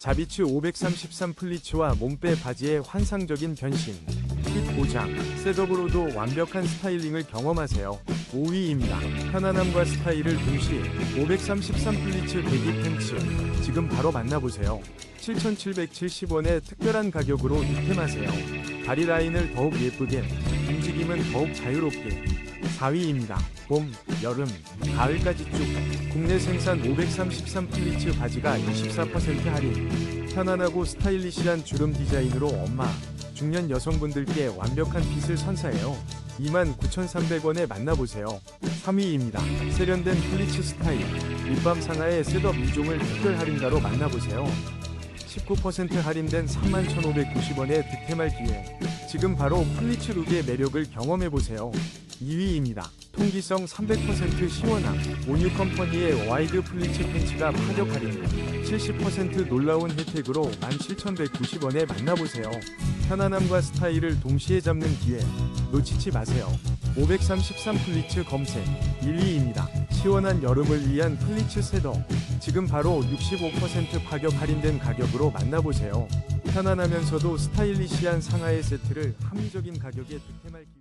자비츠 533 플리츠와 몸빼 바지의 환상적인 변신. 핏 보장, 셋업으로도 완벽한 스타일링을 경험하세요. 5위입니다. 편안함과 스타일을 동시에 533 플리츠 배기 팬츠. 지금 바로 만나보세요. 7,770원의 특별한 가격으로 득템하세요. 다리 라인을 더욱 예쁘게, 움직임은 더욱 자유롭게. 4위입니다. 봄, 여름, 가을까지 쭉 국내 생산 533 플리츠 바지가 24% 할인. 편안하고 스타일리시한 주름 디자인으로 엄마, 중년 여성분들께 완벽한 핏을 선사해요. 29,300원에 만나보세요. 3위입니다. 세련된 플리츠 스타일. 립밤 상하의 셋업 2종을 특별 할인가로 만나보세요. 19% 할인된 31,590원에 득템할 기회. 지금 바로 플리츠 룩의 매력을 경험해보세요. 2위입니다. 통기성 300% 시원함. 온유 컴퍼니의 와이드 플리츠 팬츠가 파격 할인. 70% 놀라운 혜택으로 17,190원에 만나보세요. 편안함과 스타일을 동시에 잡는 기회. 놓치지 마세요. 533 플리츠 검색 1위입니다. 시원한 여름을 위한 플리츠 셋업. 지금 바로 65% 파격 할인된 가격으로 만나보세요. 편안하면서도 스타일리시한 상하의 세트를 합리적인 가격에 득템할 기회.